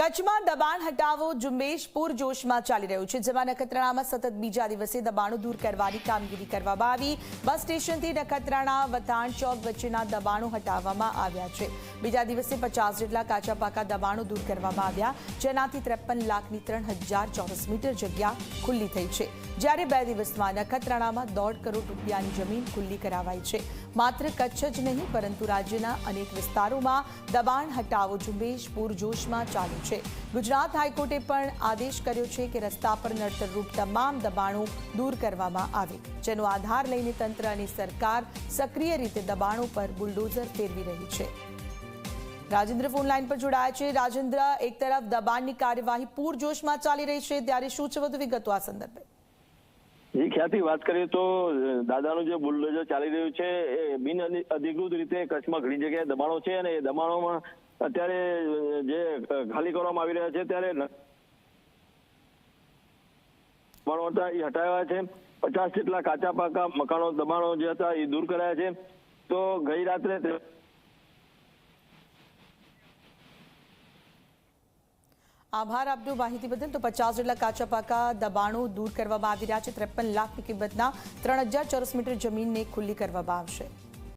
કચ્છમાં દબાણ હટાવો ઝુંબેશ પૂરજોશમાં ચાલી રહ્યું છે. જેમાં નખત્રાણામાં સતત બીજા દિવસે દબાણો દૂર કરવાની કામગીરી કરવામાં આવી. બસ સ્ટેશનથી નખત્રાણા વતાણ ચોક વચ્ચેના દબાણો હટાવવામાં આવ્યા છે. બીજા દિવસે પચાસ જેટલા કાચા પાકા દબાણો દૂર કરવામાં આવ્યા. જેનાથી ત્રેપન લાખની ત્રણ હજાર ચોરસ મીટર જગ્યા ખુલ્લી થઈ છે. જ્યારે બે દિવસમાં નખત્રાણામાં દોઢ કરોડ રૂપિયાની જમીન ખુલ્લી કરાવાઈ છે. માત્ર કચ્છ જ નહીં, પરંતુ રાજ્યના અનેક વિસ્તારોમાં દબાણ હટાવો ઝુંબેશ પૂરજોશમાં ચાલુ છે ગુજરાત હાઈકોર્ટે પણ આદેશ કર્યો છે કે રસ્તા પર નડતરરૂપ તમામ દબાણો દૂર કરવામાં આવે, જેનો આધાર લઈને તંત્ર અને સરકાર સક્રિય રીતે દબાણો પર બુલડોઝર ફેરવી રહી છે. રાજેન્દ્ર ફોન લાઈન પર જોડાયા છે. રાજેન્દ્ર, એક તરફ દબાણની કાર્યવાહી પૂરજોશમાં ચાલી રહી છે. ત્યારે શું છે વધુ વિગતો આ સંદર્ભે? જી ખ્યાતિ વાત કરીએ તો દાદાનું જે બુલડોઝર ચાલી રહ્યું છે, એ બિન અધિકૃત રીતે કચ્છમાં ઘણી જગ્યાએ દબાણો છે અને એ દબાણોમાં અત્યારે જે ખાલી કરવામાં આવી રહ્યા છે, ત્યારે દબાણો હતા, એ હટાવ્યા છે. પચાસ જેટલા કાચા પાકા મકાનો દબાણો જે હતા, એ દૂર કરાયા છે. તો ગઈ રાત્રે આભાર આપનો માહિતી બદલ. તો પચાસ જેટલા કાચા પાકા દબાણો દૂર કરવામાં આવી રહ્યા છે. ત્રેપન લાખની કિંમતના ત્રણ હજાર ચોરસ મીટર જમીનને ખુલ્લી કરવામાં આવશે.